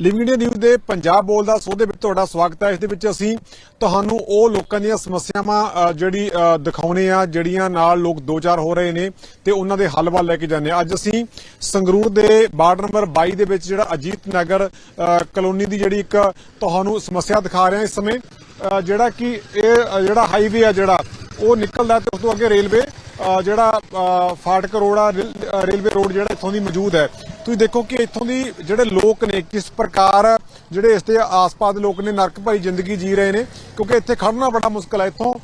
Living India news ਦੇ ਪੰਜਾਬ ਬੋਲ ਦਾ ਸੋਧ ਵਿੱਚ ਤੁਹਾਡਾ ਸਵਾਗਤ ਹੈ। ਇਸ ਦੇ ਵਿੱਚ ਅਸੀਂ ਤੁਹਾਨੂੰ ਉਹ ਲੋਕਾਂ ਦੀਆਂ ਸਮੱਸਿਆਵਾਂ ਅ, ਜਿਹੜੀ ਅ, ਦਿਖਾਉਣੇ ਆ ਜਿਹੜੀਆਂ ਨਾਲ ਲੋਕ ਦੋ ਚਾਰ ਹੋ ਰਹੇ ਨੇ ਤੇ ਉਹਨਾਂ ਦੇ ਹੱਲ ਵੱਲ ਲੈ ਕੇ ਜਾਂਦੇ ਆ। ਅੱਜ ਅਸੀਂ ਸੰਗਰੂਰ ਦੇ ਵਾਰਡ ਨੰਬਰ 22 ਦੇ ਵਿੱਚ ਜਿਹੜਾ ਅਜੀਤ ਨਗਰ ਅ, ਕਲੋਨੀ ਦੀ ਜਿਹੜੀ ਇੱਕ ਤੁਹਾਨੂੰ ਸਮੱਸਿਆ ਦਿਖਾ ਰਹੇ ਹਾਂ। ਇਸ ਸਮੇਂ ਜਿਹੜਾ ਕਿ ਇਹ ਜਿਹੜਾ ਹਾਈਵੇ ਆ ਜਿਹੜਾ, ਉਹ ਨਿਕਲਦਾ ਤੇ ਉਸ ਤੋਂ ਅੱਗੇ ਰੇਲਵੇ ਜਿਹੜਾ ਫਾਟਕ ਰੋਡ ਆ ਰੇਲਵੇ ਰੋਡ ਜਿਹੜਾ ਇੱਥੋਂ ਦੀ ਮੌਜੂਦ ਹੈ। ਤੁਸੀਂ ਦੇਖੋ ਕਿ ਇੱਥੋਂ ਦੀ ਜਿਹੜੇ ਲੋਕ ਨੇ, ਕਿਸ ਪ੍ਰਕਾਰ ਜਿਹੜੇ ਇਸ ਦੇ ਆਸ-ਪਾਸ ਲੋਕ ਨੇ, ਨਰਕ ਭਰੀ ਜ਼ਿੰਦਗੀ ਜੀ ਰਹੇ ਨੇ, ਕਿਉਂਕਿ ਇੱਥੇ ਖੜਨਾ ਬੜਾ ਮੁਸ਼ਕਲ ਹੈ। ਇੱਥੋਂ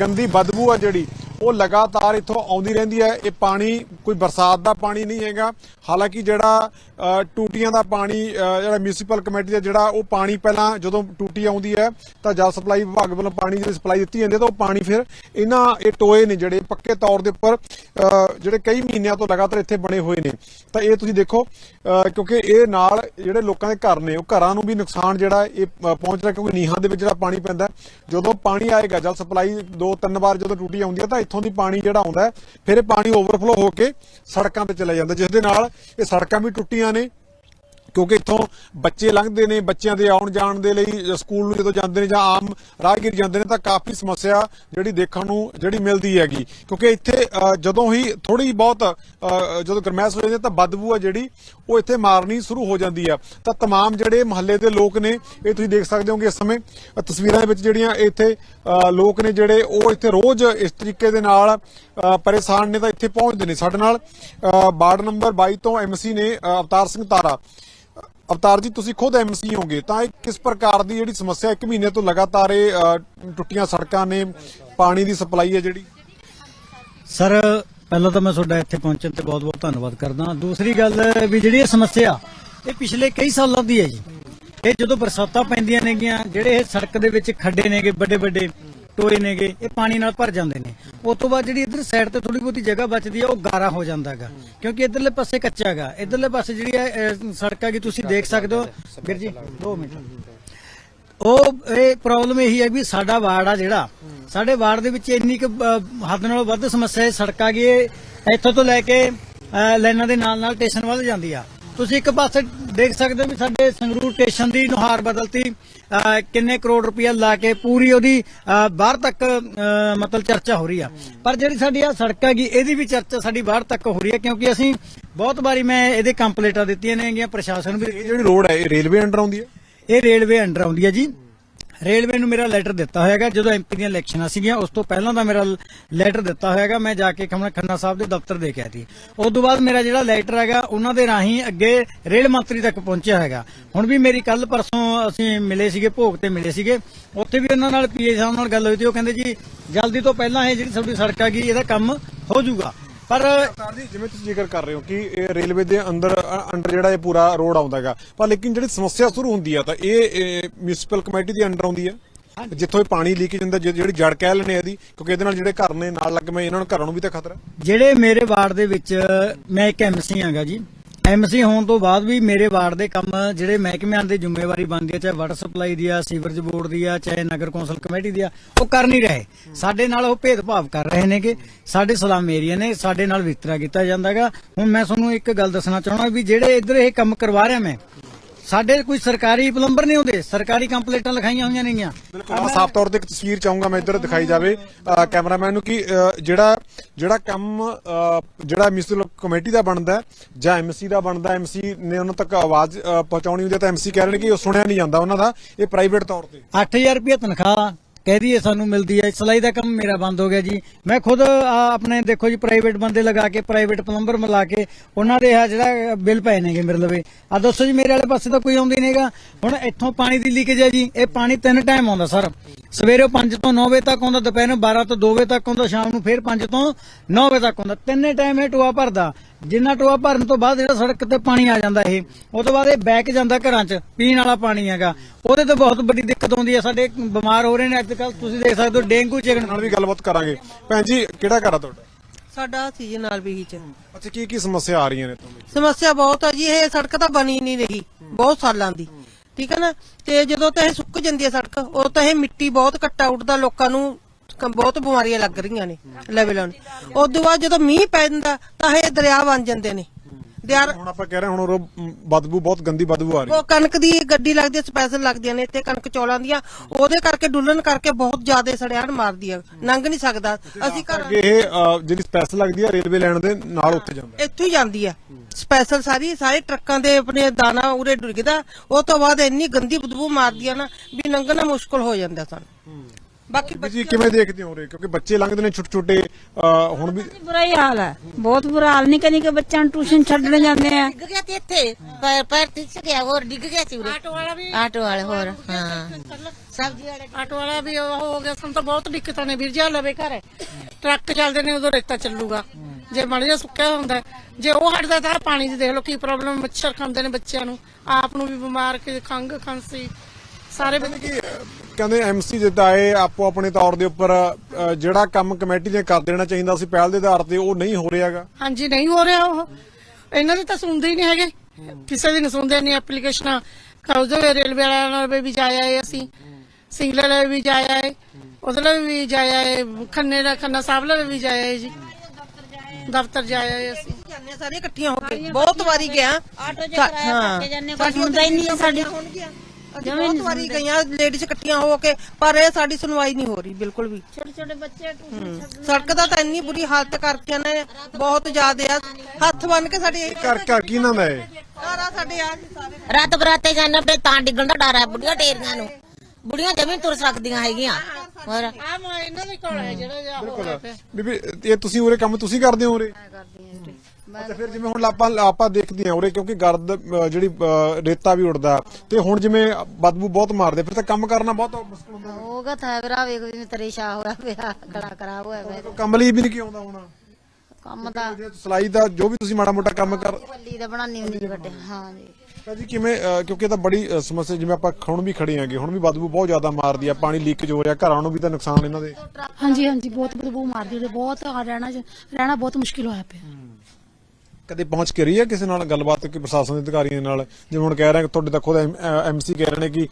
ਗੰਦੀ ਬਦਬੂ ਆ ਜਿਹੜੀ ਉਹ ਲਗਾਤਾਰ ਇੱਥੋਂ ਆਉਂਦੀ ਰਹਿੰਦੀ ਹੈ। ਇਹ ਪਾਣੀ ਕੋਈ ਬਰਸਾਤ ਦਾ ਪਾਣੀ ਨਹੀਂ ਹੈਗਾ। ਹਾਲਾਂਕਿ ਜਿਹੜਾ ਟੂਟੀਆਂ ਦਾ ਪਾਣੀ ਅ, ਜਿਹੜਾ ਮਿਊਨਿਸਪਲ ਕਮੇਟੀ ਦਾ ਜਿਹੜਾ ਉਹ ਪਾਣੀ ਪਹਿਲਾਂ ਜਦੋਂ ਟੂਟੀ ਆਉਂਦੀ ਹੈ ਤਾਂ ਜਲ ਸਪਲਾਈ ਵਿਭਾਗ ਵੱਲੋਂ ਪਾਣੀ ਦੀ ਸਪਲਾਈ ਦਿੱਤੀ ਜਾਂਦੀ ਹੈ ਤਾਂ ਉਹ ਪਾਣੀ ਫਿਰ ਇਹਨਾਂ ਇਹ ਟੋਏ ਨੇ ਜਿਹੜੇ ਪੱਕੇ ਤੌਰ ਦੇ ਉੱਪਰ ਜਿਹੜੇ ਕਈ ਮਹੀਨਿਆਂ ਤੋਂ ਲਗਾਤਾਰ ਇੱਥੇ ਬਣੇ ਹੋਏ ਨੇ। ਤਾਂ ਇਹ ਤੁਸੀਂ ਦੇਖੋ ਅ, ਕਿਉਂਕਿ ਇਹ ਨਾਲ ਜਿਹੜੇ ਲੋਕਾਂ ਦੇ ਘਰ ਨੇ ਉਹ ਘਰਾਂ ਨੂੰ ਵੀ ਨੁਕਸਾਨ ਜਿਹੜਾ ਇਹ ਪਹੁੰਚ ਰਿਹਾ ਕਿਉਂਕਿ ਨੀਹਾਂ ਦੇ ਵਿੱਚ ਜਿਹੜਾ ਪਾਣੀ ਪੈਂਦਾ ਜਦੋਂ ਪਾਣੀ ਆਏਗਾ ਜਲ ਸਪਲਾਈ ਦੋ ਤਿੰਨ ਵਾਰ ਜਦੋਂ ਟੂਟੀ ਆਉਂਦੀ ਹੈ ਤਾਂ ਇੱਥੋਂ ਦੀ ਪਾਣੀ ਜਿਹੜਾ ਆਉਂਦਾ ਫਿਰ ਇਹ ਪਾਣੀ ਓਵਰਫਲੋ ਹੋ ਕੇ ਸੜਕਾਂ ਤੇ ਚਲਾ ਜਾਂਦਾ ਜਿਸ ਦੇ ਨਾਲ ਇਹ ਸੜਕਾਂ ਵੀ ਟੁੱਟੀਆਂ ਨੇ ਕਿਉਂਕਿ ਇੱਥੋਂ ਬੱਚੇ ਲੰਘਦੇ ਨੇ ਬੱਚਿਆਂ ਦੇ ਆਉਣ ਜਾਣ ਦੇ ਲਈ ਸਕੂਲ ਨੂੰ ਜਦੋਂ ਜਾਂਦੇ ਨੇ ਜਾਂ ਆਮ ਰਾਹਗੀਰ ਜਾਂਦੇ ਨੇ ਤਾਂ ਕਾਫੀ ਸਮੱਸਿਆ ਜਿਹੜੀ ਦੇਖਣ ਨੂੰ ਜਿਹੜੀ ਮਿਲਦੀ ਹੈਗੀ ਕਿਉਂਕਿ ਇੱਥੇ ਅ, ਜਦੋਂ ਹੀ ਥੋੜੀ ਬਹੁਤ ਅ, ਜਦੋਂ ਗਰਮੈਸ਼ ਹੋ ਜਾਂਦੀ ਹੈ ਤਾਂ ਬਦਬੂ ਆ ਜਿਹੜੀ ਉਹ ਇੱਥੇ ਮਾਰਨੀ ਸ਼ੁਰੂ ਹੋ ਜਾਂਦੀ ਆ ਤਾਂ तमाम ਜਿਹੜੇ ਮਹੱਲੇ ਦੇ ਲੋਕ ਨੇ ਇਹ ਤੁਸੀਂ ਦੇਖ ਸਕਦੇ ਹੋਗੇ ਇਸ ਸਮੇਂ ਅ, ਤਸਵੀਰਾਂ ਦੇ ਵਿੱਚ ਜਿਹੜੀਆਂ ਇੱਥੇ ਅ, ਲੋਕ ਨੇ ਜਿਹੜੇ ਉਹ ਇੱਥੇ ਰੋਜ਼ ਇਸ ਤਰੀਕੇ ਦੇ ਨਾਲ ਅ, ਪਰੇਸ਼ਾਨ ਨੇ ਤਾਂ ਇੱਥੇ ਪਹੁੰਚਦੇ ਨੇ ਸਾਡੇ ਨਾਲ ਅ, ਵਾਰਡ ਨੰਬਰ 22 ਤੋਂ ਐਮਸੀ ਨੇ ਅ, ਅਵਤਾਰ ਸਿੰਘ ਤਾਰਾ ਅਵਤਾਰ ਜੀ, ਤੁਸੀਂ ਖੁਦ ਐਮਸੀ ਹੋਗੇ ਤਾਂ ਇਹ ਕਿਸ ਪ੍ਰਕਾਰ ਦੀ ਜਿਹੜੀ ਸਮੱਸਿਆ ਇੱਕ ਮਹੀਨੇ ਤੋਂ ਲਗਾਤਾਰ ਇਹ ਟੁੱਟੀਆਂ ਸੜਕਾਂ ਨੇ, ਪਾਣੀ ਦੀ ਸਪਲਾਈ ਹੈ ਜਿਹੜੀ? ਸਰ, ਪਹਿਲਾਂ ਤਾਂ ਮੈਂ ਤੁਹਾਡਾ ਇੱਥੇ ਪਹੁੰਚਣ ਤੇ ਬਹੁਤ-ਬਹੁਤ ਧੰਨਵਾਦ ਕਰਦਾ। ਦੂਸਰੀ ਗੱਲ ਵੀ ਜਿਹੜੀ ਇਹ ਸਮੱਸਿਆ, ਇਹ ਪਿਛਲੇ ਕਈ ਸਾਲਾਂ ਦੀ ਹੈ ਜੀ। ਇਹ ਜਦੋਂ ਬਰਸਾਤਾਂ ਪੈਂਦੀਆਂ ਨੇਗੀਆਂ, ਜਿਹੜੇ ਇਹ ਸੜਕ ਦੇ ਵਿੱਚ ਖੱਡੇ ਨੇਗੇ ਵੱਡੇ-ਵੱਡੇ ਟੋਏ ਨੇਗੇ ਇਹ ਪਾਣੀ ਨਾਲ ਭਰ ਜਾਂਦੇ ਨੇ। ਉਸ ਤੋਂ ਬਾਅਦ ਜਿਹੜੀ ਇਧਰ ਸਾਈਡ ਤੇ ਥੋੜੀ ਬਹੁਤੀ ਜਗ੍ਹਾ ਬਚਦੀ ਆ ਉਹ ਗਾਰਾ ਹੋ ਜਾਂਦਾ ਹੈਗਾ। ਕਿਉਂਕਿ ਇਧਰਲੇ ਪਾਸੇ ਕੱਚਾ ਹੈਗਾ। ਇਧਰਲੇ ਪਾਸੇ ਜਿਹੜੀ ਹੈ ਅਹ, ਸੜਕ ਤੁਸੀਂ ਦੇਖ ਸਕਦੇ ਹੋ। ਵੀਰ ਜੀ 2 ਮਿੰਟ। ਉਹ ਇਹ ਪ੍ਰੋਬਲਮ ਇਹੀ ਹੈ ਵੀ ਸਾਡਾ ਵਾਰਡ ਆ ਜਿਹੜਾ। ਸਾਡੇ ਵਾਰਡ ਦੇ ਵਿੱਚ ਇੰਨੀ ਕੁ ਹੱਦ ਨਾਲੋਂ ਵੱਧ ਸਮੱਸਿਆ ਹੈ ਸੜਕਾਂ ਕੀ ਇਹ ਇੱਥੋਂ ਤੋਂ ਲੈ ਕੇ ਲਾਈਨਾਂ ਦੇ ਨਾਲ ਨਾਲ ਸਟੇਸ਼ਨ ਵੱਲ ਜਾਂਦੀ ਆ। ਤੁਸੀਂ ਇੱਕ ਪਾਸੇ ਦੇਖ ਸਕਦੇ ਹੋ ਵੀ ਸਾਡੇ ਸੰਗਰੂਰ ਸਟੇਸ਼ਨ ਦੀ ਨੁਹਾਰ ਬਦਲਤੀ ਕਿੰਨੇ ਕਰੋੜ ਰੁਪਇਆ ਲਾ ਕੇ ਪੂਰੀ ਉਹਦੀ ਬਾਹਰ ਤੱਕ ਮਤਲਬ ਚਰਚਾ ਹੋ ਰਹੀ ਆ। ਪਰ ਜਿਹੜੀ ਸਾਡੀ ਆ ਸੜਕ ਹੈਗੀ ਇਹਦੀ ਵੀ ਚਰਚਾ ਸਾਡੀ ਬਾਹਰ ਤੱਕ ਹੋ ਰਹੀ ਹੈ ਕਿਉਂਕਿ ਅਸੀਂ ਬਹੁਤ ਵਾਰੀ ਮੈਂ ਇਹਦੇ ਕੰਪਲੇਂਟਾਂ ਦਿੱਤੀਆਂ ਨੇਗੀਆਂ ਪ੍ਰਸ਼ਾਸਨ ਵੀ ਇਹ ਜਿਹੜੀ ਰੋਡ ਹੈ ਇਹ ਰੇਲਵੇ ਅੰਡਰ ਆਉਂਦੀ ਹੈ? ਇਹ ਰੇਲਵੇ ਅੰਡਰ ਆਉਂਦੀ ਹੈ ਜੀ। ਰੇਲਵੇ ਨੂੰ ਮੇਰਾ ਲੈਟਰ ਦਿੱਤਾ ਹੋਇਆਗਾ। ਜਦੋਂ ਐਮਪੀ ਦੀਆਂ ਇਲੈਕਸ਼ਨਾਂ ਸੀਗੀਆਂ, ਉਸ ਤੋਂ ਪਹਿਲਾਂ ਦਾ ਮੇਰਾ ਲੈਟਰ ਦਿੱਤਾ ਹੋਇਆਗਾ। ਮੈਂ ਜਾ ਕੇ ਖੰਨਾ ਖੰਨਾ ਸਾਹਿਬ ਦੇ ਦਫ਼ਤਰ ਦੇ ਕੇ ਆਈ ਸੀ। ਉਸ ਤੋਂ ਬਾਅਦ ਮੇਰਾ ਜਿਹੜਾ ਲੈਟਰ ਹੈਗਾ, ਉਹਨਾਂ ਦੇ ਰਾਹੀਂ ਅੱਗੇ ਰੇਲ ਮੰਤਰੀ ਤੱਕ ਪਹੁੰਚਿਆ ਹੈਗਾ ਹੁਣ ਵੀ ਮੇਰੀ ਕੱਲ ਪਰਸੋਂ ਅਸੀਂ ਮਿਲੇ ਸੀਗੇ, ਭੋਗ ਤੇ ਮਿਲੇ ਸੀਗੇ। ਉੱਥੇ ਵੀ ਉਹਨਾਂ ਨਾਲ ਪੀਏ ਸਾਹਿਬ ਨਾਲ ਗੱਲ ਹੋਈ ਤੇ ਉਹ ਕਹਿੰਦੇ ਜੀ, ਜਲਦੀ ਤੋਂ ਪਹਿਲਾਂ ਇਹ ਜਿਹੜੀ ਸਾਡੀ ਸੜਕ ਹੈਗੀ ਇਹਦਾ ਕੰਮ ਹੋ ਜਾਊਗਾ। ਪਰ ਸਰਦਾਰ ਜੀ ਜਿਵੇਂ ਤੁਸੀਂ ਜ਼ਿਕਰ ਕਰ ਰਹੇ ਹੋ ਕਿ ਇਹ ਰੇਲਵੇ ਦੇ ਅੰਦਰ ਅੰਡਰ ਜਿਹੜਾ ਇਹ ਪੂਰਾ ਰੋਡ ਆਉਂਦਾ ਹੈਗਾ ਪਰ ਲੇਕਿਨ ਜਿਹੜੀ ਸਮੱਸਿਆ ਸ਼ੁਰੂ ਹੁੰਦੀ ਆ ਤਾਂ ਇਹ ਮਿਊਨਿਸਪਲ ਕਮੇਟੀ ਦੇ ਅੰਡਰ ਆਉਂਦੀ ਹੈ ਜਿੱਥੋਂ ਇਹ ਪਾਣੀ ਲੀਕ ਜਾਂਦਾ ਜਿ- ਜਿਹੜੀ ਜੜ ਕਹਿ ਲੈਣੇ ਇਹਦੀ ਕਿਉਂਕਿ ਇਹਦੇ ਨਾਲ ਜਿਹੜੇ ਘਰ ਨੇ ਨਾਲ ਲੱਗਵੇਂ ਇਹਨਾਂ ਨੂੰ ਘਰਾਂ ਨੂੰ ਵੀ ਤਾਂ ਖਤਰਾ। ਜਿਹੜੇ ਮੇਰੇ ਵਾਰਡ ਦੇ ਵਿੱਚ ਮੈਂ ਇੱਕ ਐਮਸੀ ਹਾਂਗਾ ਜੀ ਐਮਸੀ ਹੋਣ ਤੋਂ ਬਾਅਦ ਵੀ ਮੇਰੇ ਵਾਰਡ ਦੇ ਕੰਮ ਜਿਹੜੇ ਮਹਿਕਮਿਆਂ ਦੀ ਜ਼ਿੰਮੇਵਾਰੀ ਬਣਦੀ ਹੈ ਚਾਹੇ ਵਾਟਰ ਸਪਲਾਈ ਦੀ ਆ, ਸੀਵਰੇਜ ਬੋਰਡ ਦੀ ਆ, ਚਾਹੇ ਨਗਰ ਕੌਂਸਲ ਕਮੇਟੀ ਦੀ ਆ, ਉਹ ਕਰ ਨਹੀਂ ਰਹੇ। ਸਾਡੇ ਨਾਲ ਉਹ ਭੇਦਭਾਵ ਕਰ ਰਹੇ ਨੇਗੇ। ਸਾਡੇ ਸਲਾਮ ਏਰੀਆ ਨੇ ਸਾਡੇ ਨਾਲ ਵਿਤਕਰਾ ਕੀਤਾ ਜਾਂਦਾਗਾ ਹੁਣ ਮੈਂ ਤੁਹਾਨੂੰ ਇੱਕ ਗੱਲ ਦੱਸਣਾ ਚਾਹਣਾ ਵੀ ਜਿਹੜੇ ਇੱਧਰ ਇਹ ਕੰਮ ਕਰਵਾ ਰਿਹਾ ਮੈਂ ਸਾਡੇ ਕੋਈ ਸਰਕਾਰੀ ਪਲੰਬਰ ਨਹੀਂ ਹੁੰਦੇ ਸਰਕਾਰੀ ਕੰਪਲੀਟਾਂ ਲਿਖਾਈਆਂ ਹੋਈਆਂ ਨੇਗੀਆਂ। ਬਿਲਕੁਲ। ਸਾਫ਼ ਤੌਰ ਤੇ ਇੱਕ ਤਸਵੀਰ ਚਾਹੂੰਗਾ ਮੈਂ ਇੱਧਰ ਦਿਖਾਈ ਜਾਵੇ ਕੈਮਰਾਮੈਨ ਨੂੰ ਕਿ ਜਿਹੜਾ ਜਿਹੜਾ ਕੰਮ ਜਿਹੜਾ ਮਿਊਨਿਸਪਲ ਕਮੇਟੀ ਦਾ ਬਣਦਾ ਜਾਂ ਐਮਸੀ ਦਾ ਬਣਦਾ ਐਮਸੀ ਨੇ ਉਹਨਾਂ ਤੱਕ ਆਵਾਜ਼ ਪਹੁੰਚਾਉਣੀ ਹੁੰਦੀ ਤਾਂ ਐਮਸੀ ਕਹਿ ਰਹੇ ਨੇ ਕਿ ਉਹ ਸੁਣਿਆ ਨਹੀਂ ਜਾਂਦਾ ਉਹਨਾਂ ਦਾ ਇਹ ਪ੍ਰਾਈਵੇਟ ਤੌਰ ਤੇ। 8000 ਰੁਪਏ ਤਨਖਾਹ ਕਹਿ ਹੈ ਸਾਨੂੰ ਮਿਲਦੀ ਹੈ, ਸਿਲਾਈ ਦਾ ਕੰਮ ਮੇਰਾ ਬੰਦ ਹੋ ਗਿਆ ਜੀ। ਮੈਂ ਖੁਦ ਆਪਣੇ ਦੇਖੋ ਜੀ ਪ੍ਰਾਈਵੇਟ ਬੰਦੇ ਲਗਾ ਕੇ ਪ੍ਰਾਈਵੇਟ ਪਲੰਬਰ ਮਿਲਾ ਕੇ, ਉਹਨਾਂ ਦੇ ਆ ਜਿਹੜਾ ਬਿੱਲ ਪਏ ਨੇਗੇ ਮੇਰੇ ਲਵੇ। ਆ ਦੱਸੋ ਜੀ, ਮੇਰੇ ਵਾਲੇ ਪਾਸੇ ਤਾਂ ਕੋਈ ਆਉਂਦੀ ਨਹੀਂਗਾ। ਹੁਣ ਇੱਥੋਂ ਪਾਣੀ ਦੀ ਲੀਕੇਜ ਹੈ ਜੀ, ਇਹ ਪਾਣੀ ਤਿੰਨ ਟਾਈਮ ਆਉਂਦਾ ਸਰ। ਸਵੇਰੇ 5 ਤੋਂ 9 ਵਜੇ ਤੱਕ ਆਉਂਦਾ, ਦੁਪਹਿਰ ਨੂੰ 12 ਤੋਂ 2 ਵਜੇ ਤੱਕ ਆਉਂਦਾ, ਸ਼ਾਮ ਨੂੰ ਫੇਰ 5 ਤੋਂ 9 ਵਜੇ ਤੱਕ ਆਉਂਦਾ। ਤਿੰਨੇ ਟਾਈਮ ਇਹ ਟੋਆ ਭਰਦਾ। ਜਿੰਨਾ ਟੋਆ ਭਰਨ ਤੋਂ ਬਾਅਦ ਜਿਹੜਾ ਸੜਕ ਤੇ ਪਾਣੀ ਆ ਜਾਂਦਾ ਇਹ ਉਹ ਤੋਂ ਬਾਅਦ ਇਹ ਬੈਕ ਜਾਂਦਾ ਘਰਾਂ 'ਚ ਪੀਣ ਵਾਲਾ ਪਾਣੀ ਹੈਗਾ। ਉਹਦੇ ਤੇ ਬਹੁਤ ਵੱਡੀ ਦਿੱਕਤ ਆਉਂਦੀ ਹੈ ਸਾਡੇ ਬਿਮਾਰ ਹੋ ਰਹੇ ਨੇ ਅੱਜ ਕੱਲ ਤੁਸੀਂ ਦੇਖ ਸਕਦੇ ਹੋ ਡੇਂਗੂ ਚਿਕਨ। ਨਾਲ ਵੀ ਗੱਲਬਾਤ ਕਰਾਂਗੇ। ਭੈਣ ਜੀ ਕਿਹੜਾ ਘਰ ਆ ਤੁਹਾਡਾ? ਸਾਡਾ ਸੀਜ਼ਨ ਨਾਲ ਵੀ ਚ। ਅੱਛਾ ਕੀ ਕੀ ਸਮੱਸਿਆ ਆ ਰਹੀਆਂ ਨੇ ਤੁਹਾਨੂੰ ਸਮੱਸਿਆ ਬਹੁਤ ਆ ਜੀ ਇਹ ਸੜਕ ਤਾਂ ਬਣੀ ਨਹੀਂ ਰਹੀ ਬਹੁਤ ਸਾਲਾਂ ਦੀ। ਠੀਕ ਹੈ ਨਾ? ਤੇ ਜਦੋਂ ਤਾਂ ਇਹ ਸੁੱਕ ਜਾਂਦੀ ਹੈ ਸੜਕ ਉਹ ਤਾਂ ਇਹ ਮਿੱਟੀ ਬਹੁਤ ਘੱਟਾ ਉੱਡਦਾ ਲੋਕਾਂ ਨੂੰ ਬਹੁਤ ਬਿਮਾਰੀਆਂ ਲੱਗ ਰਹੀਆਂ ਨੇ ਲੈਵਲ ਨੂੰ ਉਸ ਤੋਂ ਬਾਅਦ ਜਦੋਂ ਮੀਂਹ ਪੈ ਜਾਂਦਾ ਤਾਂ ਇਹ ਦਰਿਆ ਬਣ ਜਾਂਦੇ ਨੇ। ਦੇ ਆਰ ਹੁਣ ਆਪਾਂ ਕਹਿ ਰਹੇ ਹੁਣ ਉਹ ਬਦਬੂ ਬਹੁਤ ਗੰਦੀ ਬਦਬੂ ਆ ਰਹੀ। ਉਹ ਕਣਕ ਦੀ ਗੱਡੀ ਲੱਗਦੀ ਸਪੈਸ਼ਲ ਲੱਗਦੀਆਂ ਨੇ ਤੇ ਕਣਕ ਚੌਲਾਂ ਦੀਆਂ। ਉਹਦੇ ਕਰਕੇ ਡੁੱਲਣ ਕਰਕੇ ਬਹੁਤ ਜ਼ਿਆਦਾ ਸੜਿਆੜ ਮਾਰਦੀ ਆ ਲੰਘ ਨਹੀਂ ਸਕਦਾ। ਅਸੀਂ ਘਰ ਇਹ ਜਿਹੜੀ ਸਪੈਸ਼ਲ ਲੱਗਦੀ ਆ ਰੇਲਵੇ ਲਾਈਨ ਦੇ ਨਾਲ ਉੱਥੇ ਜਾਂਦਾ। ਇੱਥੋਂ ਹੀ ਜਾਂਦੀ ਆ। ਸਪੈਸ਼ਲ ਸਾਰੀ ਸਾਰੇ ਟਰੱਕਾਂ ਦੇ ਆਪਣੇ ਦਾਣਾ ਉਰੇ ਡੁੱਗਦਾ ਉਹ ਤੋਂ ਬਾਅਦ ਇੰਨੀ ਗੰਦੀ ਬਦਬੂ ਮਾਰਦੀ ਆ ਨਾ ਵੀ ਲੰਘਣਾ ਮੁਸ਼ਕਲ ਹੋ ਜਾਂਦਾ ਸਾਨੂੰ। ਬਾਕੀ ਜੀ ਕਿਵੇਂ ਦੇਖਦੇ ਹੋ ਰੇ ਕਿਉਂਕਿ ਬੱਚੇ ਲੰਘਦੇ ਨੇ ਛੋਟੇ ਛੋਟੇ ਹੁਣ ਵੀ ਬੁਰਾ ਹੀ ਹਾਲ ਹੈ। ਬਹੁਤ ਬੁਰਾ ਹਾਲ। ਨਿੱਕੇ ਨਿੱਕੇ ਬੱਚਿਆਂ ਨੂੰ ਟਿਊਸ਼ਨ ਛੱਡਣ ਜਾਂਦੇ ਆ। ਡਿੱਗ ਗਿਆ ਤੇ ਇੱਥੇ। ਪੈਰ ਪੈਰ ਟਿੱਚ ਗਿਆ ਹੋਰ ਡਿੱਗ ਗਿਆ ਸੀ ਉਰੇ। ਆਟੋ ਵਾਲਾ ਵੀ ਆਟੋ ਵਾਲੇ ਹੋਰ ਹਾਂ। ਸਬਜ਼ੀ ਵਾਲੇ ਆਟੋ ਵਾਲਾ ਵੀ ਉਹ ਹੋ ਗਿਆ। ਸਾਨੂੰ ਤਾਂ ਬਹੁਤ ਦਿੱਕਤਾਂ ਨੇ ਵੀਰ ਜੀ ਲਵੇ ਘਰ। ਟਰੱਕ ਚੱਲਦੇ ਨੇ ਉਦੋਂ ਰੇਤਾ ਚੱਲੂਗਾ। ਜੇ ਮੜ ਜਾ ਸੁੱਕਿਆ ਹੁੰਦਾ। ਜੇ ਉਹ ਹਟਦਾ ਤਾਂ ਪਾਣੀ ਦੀ ਦੇਖ ਲਓ ਕੀ ਪ੍ਰੋਬਲਮ ਮੱਛਰ ਖਾਂਦੇ ਨੇ ਬੱਚਿਆਂ ਨੂੰ। ਆਪ ਨੂੰ ਵੀ ਬਿਮਾਰ ਕਿ ਖੰਗ ਖਾਂਸੀ ਸਾਰੇ ਬੱਚੇ ਕਹਿੰਦੇ ਐਮਸੀ ਜਿੱਦਾਂ ਆਏ ਆਪੋ ਆਪਣੇ ਤੌਰ ਦੇ ਉੱਪਰ ਅ, ਜਿਹੜਾ ਕੰਮ ਕਮੇਟੀ ਨੇ ਕਰ ਦੇਣਾ ਚਾਹੀਦਾ ਸੀ ਪਹਿਲ ਦੇ ਆਧਾਰ ਤੇ ਉਹ ਨਹੀਂ ਹੋ ਰਿਹਾਗਾ ਹਾਂਜੀ ਨਹੀਂ ਹੋ ਰਿਹਾ ਉਹ। ਇਹਨਾਂ ਦੀ ਤਾਂ ਸੁਣਦੇ ਹੀ ਨਹੀਂ ਹੈਗੇ। ਕਿਸੇ ਦੀ ਨਹੀਂ ਸੁਣਦੇ ਨਹੀਂ ਐਪਲੀਕੇਸ਼ਨਾਂ ਕਾਉਜੋ ਰੇਲਵੇ ਵਾਲਿਆਂ ਨਾਲ ਵੀ ਜਾਇਆ ਹੈ ਅਸੀਂ। ਸਿੰਗਲਰ ਨਾਲ ਵੀ ਜਾਇਆ ਹੈ ਉਹਦੇ ਨਾਲ ਵੀ ਜਾਇਆ ਹੈ ਖੰਨੇ ਦਾ ਖੰਨਾ ਸਾਹਿਬ ਨਾਲ ਵੀ ਜਾਇਆ ਹੈ ਜੀ। ਦਫ਼ਤਰ ਜਾਇਆ ਹੈ ਅਸੀਂ। ਜਾਂਦੇ ਸਾਰੇ ਇਕੱਠੀਆਂ ਹੋ ਕੇ। ਬਹੁਤ ਵਾਰੀ ਗਿਆ। ਆਟੋ ਸਾ- ਕਿਰਾਇਆ। ਕਰਕੇ ਜਾਂਦੇ, ਕੋਈ ਸੁਣਦਾ ਹੀ ਨਹੀਂ ਸਾਡੀ। ਅਸੀਂ ਬਹੁਤ ਵਾਰੀ ਗਈਆਂ ਲੇਡੀਜ਼ ਇਕੱਠੀਆਂ ਹੋ ਕੇ ਪਰ ਇਹ ਸਾਡੀ ਸੁਣਵਾਈ ਨਹੀਂ ਹੋ ਰਹੀ ਬਿਲਕੁਲ ਵੀ। ਛੋਟੇ ਛੋਟੇ ਬੱਚੇ ਟਿਊਸ਼ਨ ਛੱਡ ਸੜਕ ਦਾ ਤਾਂ ਇੰਨੀ ਬੁਰੀ ਹਾਲਤ ਕਰਕੇ ਨੇ ਬਹੁਤ ਜ਼ਿਆਦਾ ਆ। ਹੱਥ ਬੰਨ ਕੇ ਸਾਡੀ ਇਹ ਘਰ ਘਰ ਕੀ ਨਾਮ ਹੈ? ਆ ਸਾਡੇ ਆ ਸਾਰੇ। ਰਾਤ ਬਰਾਤੇ ਜਾਣਾ ਤੇ ਤਾਂ ਡਿੱਗਣ ਦਾ ਡਰ ਹੈ ਬੁੜੀਆਂ ਟੇਰੀਆਂ ਨੂੰ। ਬੁੜੀਆਂ ਜਮੀ ਤੁਰ ਸਕਦੀਆਂ ਹੈਗੀਆਂ। ਹੋਰ? ਆ ਮੈਂ ਇਹਨਾਂ ਦੇ ਕੋਲ ਹੈ ਜਿਹੜਾ ਜਿਹਾ ਹੋਇਆ ਪਿਆ ਬੀਬੀ ਇਹ ਤੁਸੀਂ ਉਰੇ ਕੰਮ ਤੁਸੀਂ ਕਰਦੇ ਹੋ ਉਰੇ? ਅੱਛਾ ਫਿਰ ਜਿਵੇਂ ਹੁਣ ਆਪਾਂ ਆਪਾਂ ਦੇਖਦੇ ਹਾਂ ਉਰੇ ਕਿਉਂਕਿ ਗਰਦ ਅ, ਜਿਹੜੀ ਅ, ਰੇਤਾ ਵੀ ਉੱਡਦਾ। ਤੇ ਹੁਣ ਜਿਵੇਂ ਬਦਬੂ ਬਹੁਤ ਮਾਰਦੇ ਫਿਰ ਤਾਂ ਕੰਮ ਕਰਨਾ ਬਹੁਤ ਮੁਸ਼ਕਲ ਹੁੰਦਾ। ਹੋਗਾ ਤਾਂ ਵੀਰਾ ਵੇਖ ਵੀ ਤੇਰੇ ਸ਼ਾ ਹੋਇਆ ਪਿਆ ਗਲਾ ਖਰਾਬ ਹੋਇਆ ਪਿਆ। ਕੰਮ ਲਈ ਵੀ ਨਹੀਂ ਕੀ ਆਉਂਦਾ ਹੁਣ। ਕੰਮ ਦਾ ਜੇ ਸਲਾਈ ਦਾ ਜੋ ਵੀ ਤੁਸੀਂ ਮਾੜਾ ਮੋਟਾ ਕੰਮ ਕਰ ਪੱਲੀ ਦਾ ਬਣਾਉਣੀ ਹੁੰਦੀ ਜੀ ਗੱਡੇ ਹਾਂ ਜੀ। ਭਾਜੀ ਕਿਵੇਂ ਕਿਉਂਕਿ ਇਹ ਤਾਂ ਬੜੀ ਸਮੱਸਿਆ ਜਿਵੇਂ ਆਪਾਂ ਹੁਣ ਵੀ ਖੜੇ ਆਂਗੇ ਹੁਣ ਵੀ ਬਦਬੂ ਬਹੁਤ ਜ਼ਿਆਦਾ ਮਾਰਦੀ ਆ ਪਾਣੀ ਲੀਕੇਜ ਹੋ ਰਿਹਾ ਘਰਾਂ ਨੂੰ ਵੀ ਤਾਂ ਨੁਕਸਾਨ ਇਹਨਾਂ ਦੇ। ਹਾਂਜੀ ਹਾਂਜੀ ਬਹੁਤ ਬਦਬੂ ਮਾਰਦੀ ਉਹਦੇ ਬਹੁਤ ਆ ਰਹਿਣਾ ਰਹਿਣਾ ਬਹੁਤ ਮੁਸ਼ਕਿਲ ਹੋਇਆ ਪਿਆ। ਕਦੇ ਪਹੁੰਚ ਕੇ ਰਹੀ ਹੈ ਕਿਸੇ ਨਾਲ ਗੱਲਬਾਤ ਕਿ ਪ੍ਰਸ਼ਾਸਨ ਦੇ ਅਧਿਕਾਰੀਆਂ ਨਾਲ? ਜਿਵੇਂ ਹੁਣ ਕਹਿ ਰਹੇ ਕਿ ਤੁਹਾਡੇ ਤਾਂ ਖੁਦ ਐਮਸੀ ਕਹਿ ਰਹੇ ਨੇ ਕਿ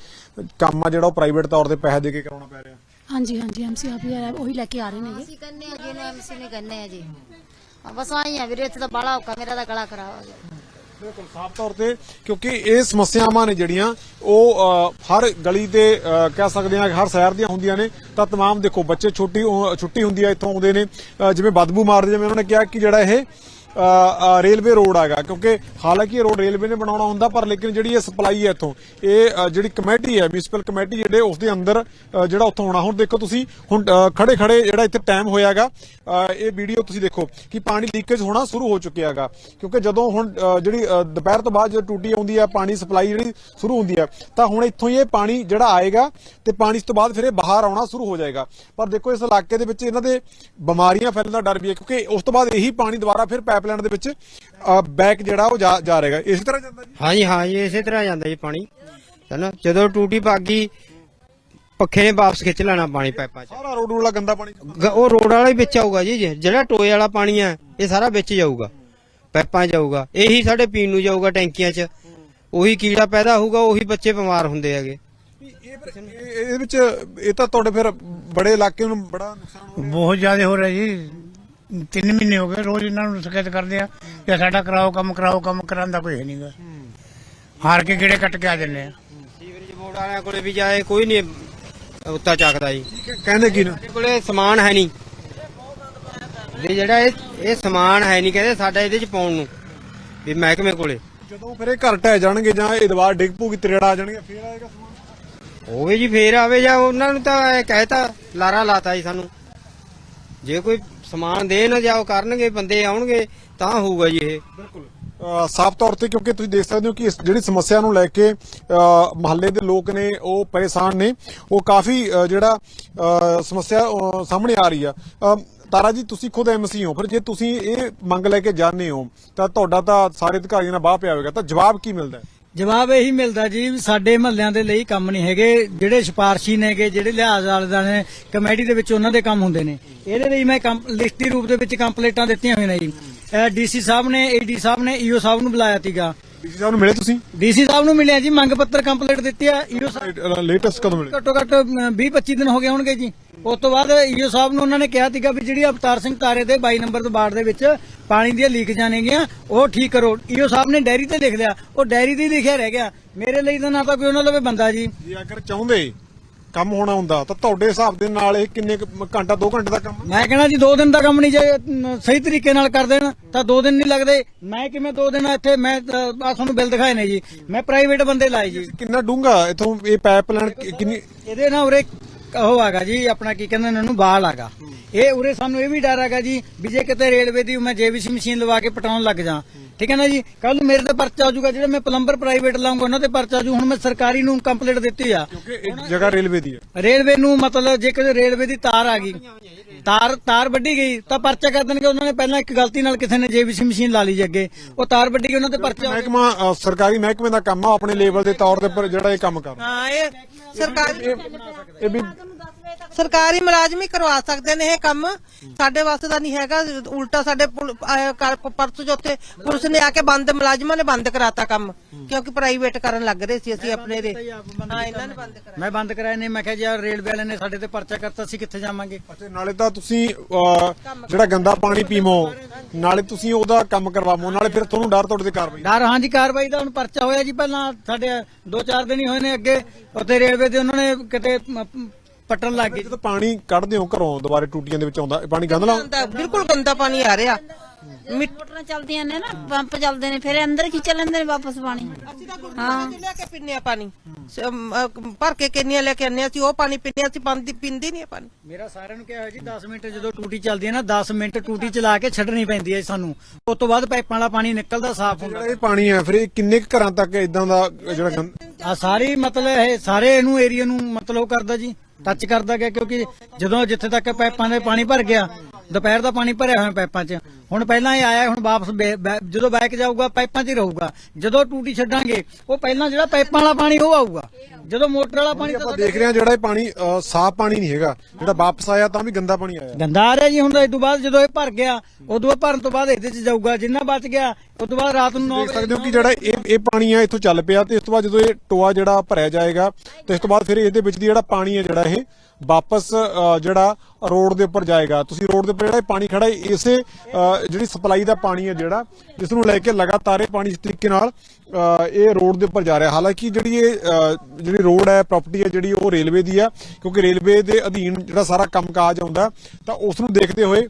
ਕੰਮ ਆ ਜਿਹੜਾ ਉਹ ਪ੍ਰਾਈਵੇਟ ਤੌਰ ਤੇ ਪੈਸੇ ਦੇ ਕੇ ਕਰਾਉਣਾ ਪੈ ਰਿਹਾ। ਹਾਂਜੀ ਹਾਂਜੀ ਐਮਸੀ ਆਪ ਹੀ ਆਇਆ, ਉਹੀ ਲੈ ਕੇ ਆ ਰਹੇ ਨੇਗੇ ਅਸੀਂ ਕੰਨੇ ਆ ਜੀ ਨੇ ਐਮਸੀ ਨੇ ਕੰਨੇ ਆ ਜੀ। ਬਸ ਆਈ ਆ ਵੀਰੇ ਇੱਥੇ ਤਾਂ ਬਾਲਾ ਔਕਾ ਮੇਰਾ ਤਾਂ ਗਲਾ ਖਰਾਬ ਹੋ ਗਿਆ। ਬਿਲਕੁਲ ਸਾਫ਼ ਤੌਰ ਤੇ, ਕਿਉਂਕਿ ਇਹ ਸਮੱਸਿਆਵਾਂ ਨੇ ਜਿਹੜੀਆਂ, ਉਹ ਹਰ ਗਲੀ ਤੇ ਕਹਿ ਸਕਦੇ ਹਾਂ ਹਰ ਸ਼ਹਿਰ ਦੀਆਂ ਹੁੰਦੀਆਂ ਨੇ। ਤਾਂ ਤਮਾਮ ਦੇਖੋ, ਬੱਚੇ ਛੋਟੀ ਛੁੱਟੀ ਹੁੰਦੀ ਹੈ ਇੱਥੋਂ ਆਉਂਦੇ ਨੇ। ਜਿਵੇਂ ਬਦਬੂ ਮਾਰਦੇ, ਜਿਵੇਂ ਉਹਨਾਂ ਨੇ ਕਿਹਾ ਕਿ ਜਿਹੜਾ ਇਹ ਰੇਲਵੇ ਰੋਡ ਹੈਗਾ, ਕਿਉਂਕਿ ਹਾਲਾਂਕਿ ਇਹ ਰੋਡ ਰੇਲਵੇ ਨੇ ਬਣਾਉਣਾ ਹੁੰਦਾ, ਪਰ ਲੇਕਿਨ ਜਿਹੜੀ ਇਹ ਸਪਲਾਈ ਹੈ ਇੱਥੋਂ, ਇਹ ਜਿਹੜੀ ਕਮੇਟੀ ਹੈ ਮਿਊਨਿਸਪਲ ਕਮੇਟੀ ਜਿਹੜੇ ਉਸ ਦੇ ਅੰਦਰ ਜਿਹੜਾ ਉੱਥੋਂ ਆਉਣਾ। ਹੁਣ ਦੇਖੋ ਤੁਸੀਂ, ਹੁਣ ਖੜੇ ਖੜੇ ਜਿਹੜਾ ਇੱਥੇ ਟਾਈਮ ਹੋਇਆਗਾ ਇਹ ਵੀਡੀਓ ਤੁਸੀਂ ਦੇਖੋ ਕਿ ਪਾਣੀ ਲੀਕੇਜ ਹੋਣਾ ਸ਼ੁਰੂ ਹੋ ਚੁੱਕਿਆ ਹੈਗਾ। ਕਿਉਂਕਿ ਜਦੋਂ ਹੁਣ ਜਿਹੜੀ ਦੁਪਹਿਰ ਤੋਂ ਬਾਅਦ ਜਦੋਂ ਟੂਟੀ ਆਉਂਦੀ ਹੈ, ਪਾਣੀ ਸਪਲਾਈ ਜਿਹੜੀ ਸ਼ੁਰੂ ਹੁੰਦੀ ਹੈ, ਤਾਂ ਹੁਣ ਇੱਥੋਂ ਹੀ ਇਹ ਪਾਣੀ ਜਿਹੜਾ ਆਏਗਾ ਤੇ ਪਾਣੀ ਇਸ ਤੋਂ ਬਾਅਦ ਫਿਰ ਇਹ ਬਾਹਰ ਆਉਣਾ ਸ਼ੁਰੂ ਹੋ ਜਾਏਗਾ। ਪਰ ਦੇਖੋ ਇਸ ਇਲਾਕੇ ਦੇ ਵਿੱਚ ਇਹਨਾਂ ਦੇ ਬਿਮਾਰੀਆਂ ਫੈਲਣ ਦਾ ਡਰ ਵੀ ਹੈ, ਕਿਉਂਕਿ ਉਸ ਤੋਂ ਬਾਅਦ ਇਹੀ ਪਾਣੀ ਦੁਬਾਰਾ ਫਿਰ ਪਾਈਪਲਾਈਨ ਦੇ ਵਿੱਚ ਬੈਕ ਜਿਹੜਾ ਉਹ ਜਾ ਜਾ ਰਹੇਗਾ। ਇਸੇ ਤਰ੍ਹਾਂ ਜਾਂਦਾ ਜੀ? ਹਾਂਜੀ ਹਾਂ ਜੀ ਇਸੇ ਤਰ੍ਹਾਂ ਜਾਂਦਾ ਜੀ ਪਾਣੀ। ਹੈਨਾ ਜਦੋਂ ਟੂਟੀ ਪੱਕ ਗਈ ਪੱਖੇ ਨੇ ਵਾਪਸ ਖਿੱਚ ਲੈਣਾ ਪਾਣੀ ਪਾਈਪਾਂ 'ਚ। ਸਾਰਾ ਰੋਡ ਵਾਲਾ ਗੰਦਾ ਪਾਣੀ? ਗ- ਉਹ ਰੋਡ ਵਾਲਾ ਹੀ ਵਿੱਚ ਆਊਗਾ ਜੀ ਜਿਹੜਾ ਟੋਏ ਵਾਲਾ ਪਾਣੀ ਹੈ ਇਹ ਸਾਰਾ ਵਿੱਚ ਜਾਊਗਾ। ਪਾਈਪਾਂ 'ਚ ਜਾਊਗਾ। ਇਹੀ ਸਾਡੇ ਪੀਣ ਨੂੰ ਜਾਊਗਾ ਟੈਂਕੀਆਂ 'ਚ। ਉਹੀ ਕੀੜਾ ਪੈਦਾ ਹੋਊਗਾ ਉਹੀ ਬੱਚੇ ਬਿਮਾਰ ਹੁੰਦੇ ਹੈਗੇ। ਇਹ ਫਿਰ ਇਹ- ਇਹਦੇ ਵਿੱਚ ਇਹ ਤਾਂ ਤੁਹਾਡੇ ਫਿਰ ਬੜੇ ਇਲਾਕੇ ਨੂੰ ਬੜਾ ਨੁਕਸਾਨ ਹੋ ਬਹੁਤ ਜ਼ਿਆਦਾ ਹੋ ਰਿਹਾ ਜੀ। ਤਿੰਨ ਮਹੀਨੇ ਹੋ ਗਏ ਰੋਜ਼ ਇਹਨਾਂ ਨੂੰ ਸ਼ਿਕਾਇਤ ਕਰਦੇ ਆ ਕਿ ਸਾਡਾ ਕਰਾਓ ਕੰਮ ਕਰਾਓ ਕੰਮ ਕਰਾਂਦਾ ਕੋਈ ਹੈ ਨਹੀਂਗਾ ਹਾਰ ਕੇ ਕਿਹੜੇ ਕੱਟ ਕੇ ਆ ਜੰਨੇ ਆ। ਸੀਵਰੇਜ ਬੋਰਡ ਵਾਲਿਆਂ ਕੋਲੇ ਵੀ ਜਾਏ ਕੋਈ ਨਹੀਂ ਉੱਤਾ ਚੱਕਦਾ ਜੀ। ਕਹਿੰਦੇ ਕੀ ਨਾ? ਸਾਡੇ ਕੋਲੇ ਸਮਾਨ ਹੈ ਨਹੀਂ ਵੀ ਜਿਹੜਾ ਇਹ ਇਹ ਸਮਾਨ ਹੈ ਨਹੀਂ ਕਹਿੰਦੇ ਸਾਡਾ ਇਹਦੇ 'ਚ ਪਾਉਣ ਨੂੰ ਵੀ ਮਹਿਕਮੇ ਕੋਲੇ। ਜਦੋਂ ਫਿਰ ਇਹ ਘਰ ਢਹਿ ਜਾਣਗੇ ਜਾਂ ਇਹ ਦੀਵਾਰ ਡਿੱਗ ਪੂਗੀ ਤਰੇੜਾ ਆ ਜਾਣਗੇ ਫਿਰ ਆਏਗਾ ਸਮਾਨ? ਹੋਵੇ ਜੀ ਫੇਰ ਆਵੇ ਜਾਂ ਉਹਨਾਂ ਨੂੰ ਤਾਂ ਇਹ ਕਹਿਤਾ ਲਾਰਾ ਲਾਤਾ ਜੀ ਸਾਨੂੰ। ਜੇ ਕੋਈ ਸਮਾਨ ਦੇਣ ਜਾਂ ਉਹ ਕਰਨਗੇ, ਬੰਦੇ ਆਉਣਗੇ, ਤਾਂ ਹੋਊਗਾ ਜੀ ਇਹ। ਬਿਲਕੁਲ। ਸਾਫ਼ ਤੌਰ ਤੇ ਕਿਉਂਕਿ ਤੁਸੀਂ ਦੇਖ ਸਕਦੇ ਹੋ ਕਿ ਇਸ ਜਿਹੜੀ ਸਮੱਸਿਆ ਨੂੰ ਲੈ ਕੇ ਮਹੱਲੇ ਦੇ ਲੋਕ ਨੇ, ਉਹ ਪਰੇਸ਼ਾਨ ਨੇ। ਉਹ ਕਾਫੀ ਜਿਹੜਾ ਸਮੱਸਿਆ ਸਾਹਮਣੇ ਆ ਰਹੀ ਆ। ਤਾਰਾ ਜੀ, ਤੁਸੀਂ ਖੁਦ ਐਮਸੀ ਹੋ, ਫਿਰ ਜੇ ਤੁਸੀਂ ਇਹ ਮੰਗ ਲੈ ਕੇ ਜਾਂਦੇ ਹੋ, ਤਾਂ ਤੁਹਾਡਾ ਤਾਂ ਸਾਰੇ ਅਧਿਕਾਰੀਆਂ ਨਾਲ ਬਾਹ ਪਿਆ ਹੋਵੇਗਾ। ਤਾਂ ਜਵਾਬ ਕੀ ਮਿਲਦਾ ਹੈ? ਜਵਾਬ ਇਹੀ ਮਿਲਦਾ ਜੀ ਵੀ ਸਾਡੇ ਮਹੱਲਿਆਂ ਦੇ ਲਈ ਕੰਮ ਨਹੀਂ ਹੈਗੇ, ਜਿਹੜੇ ਸਿਫਾਰਸ਼ੀ ਨੇਗੇ, ਜਿਹੜੇ ਲਿਹਾਜ਼ ਵਾਲੇ ਨੇ ਕਮੇਟੀ ਦੇ ਵਿੱਚ ਉਹਨਾਂ ਦੇ ਕੰਮ ਹੁੰਦੇ ਨੇ। ਇਹਦੇ ਲਈ ਮੈਂ ਕੰਪ- ਲਿਖਤੀ ਰੂਪ ਦੇ ਵਿੱਚ ਕੰਪਲੇਂਟਾਂ ਦਿੱਤੀਆਂ ਹੋਈਆਂ ਨੇ ਜੀ। ਡੀਸੀ ਸਾਹਿਬ ਨੇ, ਏਡੀ ਸਾਹਿਬ ਨੇ, ਈਓ ਸਾਹਿਬ ਨੂੰ ਬੁਲਾਇਆ ਸੀਗਾ। ਡੀਸੀ ਸਾਹਿਬ ਨੂੰ ਮਿਲੇ ਤੁਸੀਂ? ਡੀਸੀ ਸਾਹਿਬ ਨੂੰ ਮਿਲਿਆ ਜੀ ਮੰਗ ਪੱਤਰ ਕੰਪਲੀਟ ਦਿੱਤੀ ਆ ਈਓ ਸਾਹਿਬ ਲੇਟੈਸਟ ਕਦੋਂ ਮਿਲੇ? ਘੱਟੋ ਘੱਟ 20 25 ਦਿਨ ਹੋ ਗਏ ਹੋਣਗੇ ਜੀ। ਉਸ ਤੋਂ ਬਾਅਦ ਈਓ ਸਾਹਿਬ ਨੂੰ ਉਹਨਾਂ ਨੇ ਕਿਹਾ ਸੀਗਾ ਵੀ ਜਿਹੜੀ ਅਵਤਾਰ ਸਿੰਘ ਤਾਰੇ ਦੇ 22 ਨੰਬਰ ਦੇ ਵਾਰਡ ਦੇ ਵਿੱਚ ਪਾਣੀ ਦੀਆਂ ਲੀਕ ਜਾਣਗੀਆਂ ਉਹ ਠੀਕ ਕਰੋ। ਈਓ ਸਾਹਿਬ ਨੇ ਡਾਇਰੀ ਤੇ ਲਿਖ ਲਿਆ ਉਹ ਡਾਇਰੀ ਤੇ ਲਿਖਿਆ ਰਹਿ ਗਿਆ। ਮੇਰੇ ਲਈ ਤਾਂ ਨਾ ਤਾਂ ਕੋਈ ਉਹਨਾਂ ਲਵੇ ਬੰਦਾ ਜੀ। ਜੇ ਅਗਰ ਚਾਹੁੰਦੇ ਕੰਮ ਹੋਣਾ ਹੁੰਦਾ ਤਾਂ ਤੁਹਾਡੇ ਹਿਸਾਬ ਦੇ ਨਾਲ ਇਹ ਕਿੰਨੇ ਕੁ ਘੰਟਾ 2 ਘੰਟੇ ਦਾ ਕੰਮ ਮੈਂ ਕਹਿਣਾ ਜੀ 2 ਦਿਨ ਦਾ ਕੰਮ ਨਹੀਂ ਜੇ ਅਮ, ਸਹੀ ਤਰੀਕੇ ਨਾਲ ਕਰ ਦੇਣ ਤਾਂ 2 ਦਿਨ ਨਹੀਂ ਲੱਗਦੇ। ਮੈਂ ਕਿਵੇਂ 2 ਦਿਨ ਇੱਥੇ ਮੈਂ ਆ ਤੁਹਾਨੂੰ ਬਿੱਲ ਦਿਖਾਏ ਨੇ ਜੀ। ਮੈਂ ਪ੍ਰਾਈਵੇਟ ਬੰਦੇ ਲਾਏ ਜੀ। ਕਿੰਨਾ ਡੂੰਗਾ ਇਥੋਂ ਇਹ ਪਾਈਪਲਾਈਨ ਕਿੰਨੀ ਇਹਦੇ ਨਾਲ ਉਰੇ ਉਹ ਹੈਗਾ ਜੀ ਆਪਣਾ ਕੀ ਕਹਿੰਦੇ ਨੇ ਇਹਨੂੰ ਬਾਲ ਹੈਗਾ। ਇਹ ਉਰੇ ਸਾਨੂੰ ਇਹ ਵੀ ਡਰ ਹੈਗਾ ਜੀ ਵੀ ਜੇ ਕਿਤੇ ਰੇਲਵੇ ਦੀ ਮੈਂ ਜੇਬੀਸੀ ਮਸ਼ੀਨ ਲਵਾ ਕੇ ਪਟਾਉਣ ਲੱਗ ਜਾ। ਠੀਕ ਹੈ ਨਾ ਜੀ? ਕੱਲ ਨੂੰ ਮੇਰੇ ਤੇ ਪਰਚਾ ਹੋ ਜਾਊਗਾ ਜਿਹੜਾ ਮੈਂ ਪਲੰਬਰ ਪ੍ਰਾਈਵੇਟ ਲਾਉਂਗਾ ਉਹਨਾਂ ਤੇ ਪਰਚਾ ਜੂ ਹੁਣ ਮੈਂ ਸਰਕਾਰੀ ਨੂੰ ਕੰਪਲੀਟ ਦਿੱਤੀ ਆ। ਕਿਉਂਕਿ ਇਹ ਜਗ੍ਹਾ ਰੇਲਵੇ ਦੀ ਹੈ। ਰੇਲਵੇ ਨੂੰ ਮਤਲਬ ਜੇ ਕਿਤੇ ਰੇਲਵੇ ਦੀ ਤਾਰ ਆ ਗਈ ਤਾਰ ਤਾਰ ਵੱਢੀ ਗਈ ਤਾਂ ਪਰਚਾ ਕਰ ਦੇਣਗੇ ਉਹਨਾਂ ਨੇ ਪਹਿਲਾਂ ਇੱਕ ਗਲਤੀ ਨਾਲ ਕਿਸੇ ਨੇ ਜੇਬੀਸੀ ਮਸ਼ੀਨ ਲਾ ਲਈ ਜੀ ਅੱਗੇ ਉਹ ਤਾਰ ਵੱਢੀ ਗਈ ਉਹਨਾਂ ਤੇ ਪਰਚਾ। ਮਹਿਕਮਾ ਅ, ਸਰਕਾਰੀ ਮਹਿਕਮੇ ਦਾ ਕੰਮ ਆ ਆਪਣੇ ਲੈਵਲ ਦੇ ਤੌਰ ਉੱਪਰ ਜਿਹੜਾ ਇਹ ਕੰਮ ਕਰਦਾ ਹਾਂ ਇਹ ਸਰਕਾਰੀ ਇਹ ਵੀ ਸਰਕਾਰੀ ਮੁਲਾਜ਼ਮ ਹੀ ਕਰਵਾ ਸਕਦੇ ਨੇ ਇਹ ਕੰਮ। ਸਾਡੇ ਵਾਸਤੇ ਤਾਂ ਨਹੀਂ ਹੈਗਾ। ਉਲਟਾ ਸਾਡੇ ਪੁਲ- ਆਹ ਕਰ- ਪਰਸੋਂ ਚੌਥੇ ਪੁਲਿਸ ਨੇ ਆ ਕੇ ਬੰਦ ਮੁਲਾਜ਼ਮਾਂ ਨੇ ਬੰਦ ਕਰਾਤਾ ਕੰਮ। ਕਿਉਂਕਿ ਪ੍ਰਾਈਵੇਟ ਕਰਨ ਲੱਗ ਰਹੇ ਸੀ ਅਸੀਂ ਆਪਣੇ ਦੇ। ਹਾਂ ਇਹਨਾਂ ਨੇ ਬੰਦ ਕਰਾਇਆ। ਮੈਂ ਬੰਦ ਕਰਾਇਆ ਨਹੀਂ ਮੈਂ ਕਿਹਾ ਜੀ ਯਾਰ ਰੇਲਵੇ ਵਾਲਿਆਂ ਨੇ ਸਾਡੇ ਤੇ ਪਰਚਾ ਕਰਤਾ ਸੀ ਕਿੱਥੇ ਜਾਵਾਂਗੇ? ਨਾਲੇ ਤਾਂ ਤੁਸੀਂ ਜਿਹੜਾ ਗੰਦਾ ਪਾਣੀ ਪੀਵੋ ਨਾਲੇ ਤੁਸੀਂ ਉਹਦਾ ਕੰਮ ਕਰਵਾਵੋ ਨਾਲੇ ਫਿਰ ਤੁਹਾਨੂੰ ਡਰ ਤੁਹਾਡੇ ਤੇ ਕਾਰਵਾਈ। ਡਰ ਹਾਂਜੀ ਕਾਰਵਾਈ ਦਾ ਹੁਣ ਪਰਚਾ ਹੋਇਆ ਜੀ ਪਹਿਲਾਂ ਸਾਡੇ 2-4 ਦਿਨ ਹੀ ਹੋਏ ਨੇ ਅੱਗੇ। ਉੱਥੇ ਰੇਲਵੇ ਦੇ ਉਹਨਾਂ ਨੇ ਕਿਤੇ ਮ, ਪੱਟਣ ਲੱਗ ਗਏ। ਜਦੋਂ ਪਾਣੀ ਕੱਢਦੇ ਹੋ ਘਰੋਂ ਦੁਬਾਰੇ ਟੂਟੀਆਂ ਦੇ ਵਿੱਚ ਆਉਂਦਾ ਇਹ ਪਾਣੀ ਗੰਦਲਾ ਗੰਦਾ ਬਿਲਕੁਲ ਗੰਦਾ ਪਾਣੀ ਆ ਰਿਹਾ। ਮਿੱਟ ਮੋਟਰਾਂ ਚੱਲਦੀਆਂ ਨੇ ਨਾ ਪੰਪ ਚੱਲਦੇ ਨੇ ਫਿਰ ਅੰਦਰ ਖਿੱਚ ਲੈਂਦੇ ਨੇ ਵਾਪਸ ਪਾਣੀ। ਹਾਂ। ਲੈ ਕੇ ਪੀਨੇ ਆ ਪਾਣੀ। ਸ- ਅਮ, ਭਰ ਕੇ ਕਿੰਨੀਆਂ ਲੈ ਕੇ ਆਨੇ ਅਸੀਂ ਉਹ ਪਾਣੀ ਪੀਨੇ ਅਸੀਂ ਪਾਣੀ ਪੀਂਦੇ ਨਹੀਂ ਪਾਣੀ। ਮੇਰਾ ਸਾਰਿਆਂ ਨੂੰ ਕਿਹਾ ਹੋਇਆ ਜੀ 10 ਮਿੰਟ ਜਦੋਂ ਟੂਟੀ ਚੱਲਦੀ ਹੈ ਨਾ 10 ਮਿੰਟ ਟੂਟੀ ਚਲਾ ਕੇ ਛੱਡਣੀ ਪੈਂਦੀ ਹੈ ਸਾਨੂੰ। ਉਸ ਤੋਂ ਬਾਅਦ ਪਾਈਪਾਂ ਵਾਲਾ ਪਾਣੀ ਨਿਕਲਦਾ ਸਾਫ਼ ਹੁੰਦਾ। ਜਿਹੜਾ ਇਹ ਪਾਣੀ ਹੈ ਫਿਰ ਇਹ ਕਿੰਨੇ ਕੁ ਘਰਾਂ ਤੱਕ ਇਦਾਂ ਦਾ ਜਿਹੜਾ ਗੰਦ ਆ ਸਾਰੀ ਮਤਲਬ ਇਹ ਸਾਰੇ ਇਹਨੂੰ ਏਰੀਆ ਨੂੰ ਮਤਲਬ ਉਹ ਕਰਦਾ ਜੀ। ਟੱਚ ਕਰਦਾ ਗਿਆ ਕਿਉਂਕਿ ਜਦੋਂ ਜਿੱਥੇ ਤੱਕ ਪਾਈਪਾਂ ਦੇ ਪਾਣੀ ਭਰ ਗਿਆ ਦੁਪਹਿਰ ਦਾ ਪਾਣੀ ਭਰਿਆ ਹੋਇਆ ਪਾਈਪਾਂ 'ਚ। ਹੁਣ ਪਹਿਲਾਂ ਇਹ ਆਇਆ ਹੁਣ ਵਾਪਸ ਬੈ- ਬੈ- ਜਦੋਂ ਬੈਕ ਜਾਊਗਾ ਪਾਈਪਾਂ 'ਚ ਹੀ ਰਹੂਗਾ। ਜਦੋਂ ਟੂਟੀ ਛੱਡਾਂਗੇ ਉਹ ਪਹਿਲਾਂ ਜਿਹੜਾ ਪਾਈਪਾਂ ਵਾਲਾ ਪਾਣੀ ਉਹ ਆਊਗਾ। ਜਦੋਂ ਮੋਟਰ ਵਾਲਾ ਪਾਣੀ ਆਪਾਂ ਦੇਖ ਰਹੇ ਹਾਂ ਜਿਹੜਾ ਇਹ ਪਾਣੀ ਅ, ਸਾਫ਼ ਪਾਣੀ ਨਹੀਂ ਹੈਗਾ। ਜਿਹੜਾ ਵਾਪਸ ਆਇਆ ਤਾਂ ਵੀ ਗੰਦਾ ਪਾਣੀ ਆਇਆ। ਗੰਦਾ ਆ ਰਿਹਾ ਜੀ ਹੁਣ ਇਸ ਤੋਂ ਬਾਅਦ ਜਦੋਂ ਇਹ ਭਰ ਗਿਆ ਉਦੋਂ ਬਾਅਦ ਭਰਨ ਤੋਂ ਬਾਅਦ ਇਹਦੇ 'ਚ ਜਾਊਗਾ। ਜਿੰਨਾ ਬਚ ਗਿਆ ਉਸ ਤੋਂ ਬਾਅਦ ਰਾਤ ਨੂੰ 9 ਦੇਖ ਸਕਦੇ ਹੋ ਕਿ ਜਿਹੜਾ ਇਹ ਇਹ ਪਾਣੀ ਹੈ ਇੱਥੋਂ ਚੱਲ ਪਿਆ ਤੇ ਇਸ ਤੋਂ ਬਾਅਦ ਜਦੋਂ ਇਹ ਟੋਆ ਜਿਹੜਾ ਭਰਿਆ ਜਾਏਗਾ ਤੇ ਇਸ ਤੋਂ ਬਾਅਦ ਫਿਰ ਇਹਦੇ ਵਿੱਚ ਦੀ ਜਿਹੜਾ ਪਾਣੀ ਹੈ ਜਿਹੜਾ ਇਹ ਵਾਪਸ ਜਿਹੜਾ ਰੋਡ ਦੇ ਉੱਪਰ ਜਾਏਗਾ। ਤੁਸੀਂ ਰੋਡ ਦੇ ਉੱਪਰ ਜਿਹੜਾ ਇਹ ਪਾਣੀ ਖੜਾ ਹੈ, ਇਸੇ ਜਿਹੜੀ ਸਪਲਾਈ ਦਾ ਪਾਣੀ ਹੈ ਜਿਹੜਾ, ਜਿਸ ਨੂੰ ਲੈ ਕੇ ਲਗਾਤਾਰ ਇਹ ਪਾਣੀ ਇਸ ਤਰੀਕੇ ਨਾਲ ਇਹ ਰੋਡ ਦੇ ਉੱਪਰ ਜਾ ਰਿਹਾ ਹਾਲਾਂਕਿ ਜਿਹੜੀ ਇਹ ਜਿਹੜੀ ਰੋਡ ਹੈ ਪ੍ਰਾਪਰਟੀ ਹੈ, ਜਿਹੜੀ ਉਹ ਰੇਲਵੇ ਦੀ ਆ ਕਿਉਂਕਿ ਰੇਲਵੇ ਦੇ ਅਧੀਨ ਜਿਹੜਾ ਸਾਰਾ ਕੰਮਕਾਜ ਆਉਂਦਾ ਤਾਂ ਉਸ ਨੂੰ ਦੇਖਦੇ ਹੋਏ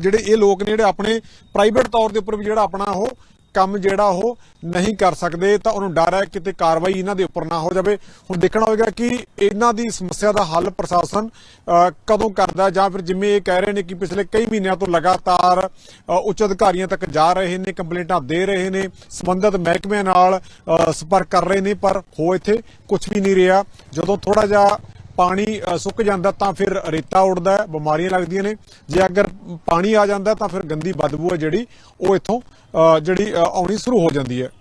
ਜਿਹੜੇ ਇਹ ਲੋਕ ਨੇ, ਜਿਹੜੇ ਆਪਣੇ ਪ੍ਰਾਈਵੇਟ ਤੌਰ ਦੇ ਉੱਪਰ ਵੀ ਜਿਹੜਾ ਆਪਣਾ ਉਹ ਕੰਮ ਜਿਹੜਾ ਉਹ ਨਹੀਂ ਕਰ ਸਕਦੇ ਤਾਂ ਉਹਨੂੰ ਡਰ ਹੈ ਕਿਤੇ ਕਾਰਵਾਈ ਇਹਨਾਂ ਦੇ ਉੱਪਰ ਨਾ ਹੋ ਜਾਵੇ। ਹੁਣ ਦੇਖਣਾ ਹੋਵੇਗਾ ਕਿ ਇਹਨਾਂ ਦੀ ਸਮੱਸਿਆ ਦਾ ਹੱਲ ਪ੍ਰਸ਼ਾਸਨ ਅ, ਕਦੋਂ ਕਰਦਾ ਜਾਂ ਫਿਰ ਜਿਵੇਂ ਇਹ ਕਹਿ ਰਹੇ ਨੇ ਕਿ ਪਿਛਲੇ ਕਈ ਮਹੀਨਿਆਂ ਤੋਂ ਲਗਾਤਾਰ ਉੱਚ ਅਧਿਕਾਰੀਆਂ ਤੱਕ ਜਾ ਰਹੇ ਨੇ ਕੰਪਲੇਂਟਾਂ ਦੇ ਰਹੇ ਨੇ ਸੰਬੰਧਿਤ ਮਹਿਕਮਿਆਂ ਨਾਲ ਸੰਪਰਕ ਕਰ ਰਹੇ ਨੇ ਪਰ ਹੋ ਇੱਥੇ ਕੁਝ ਵੀ ਨਹੀਂ ਰਿਹਾ। ਜਦੋਂ ਥੋੜਾ ਜਿਹਾ ਪਾਣੀ ਸੁੱਕ ਜਾਂਦਾ ਤਾਂ ਫਿਰ ਰੇਤਾ ਉੱਡਦਾ ਬਿਮਾਰੀਆਂ ਲੱਗਦੀਆਂ ਨੇ। ਜੇ ਅਗਰ ਪਾਣੀ ਆ ਜਾਂਦਾ ਤਾਂ ਫਿਰ ਗੰਦੀ ਬਦਬੂ ਹੈ ਜਿਹੜੀ, ਉਹ ਇੱਥੋਂ ਜਿਹੜੀ ਆਉਣੀ ਸ਼ੁਰੂ ਹੋ ਜਾਂਦੀ ਹੈ।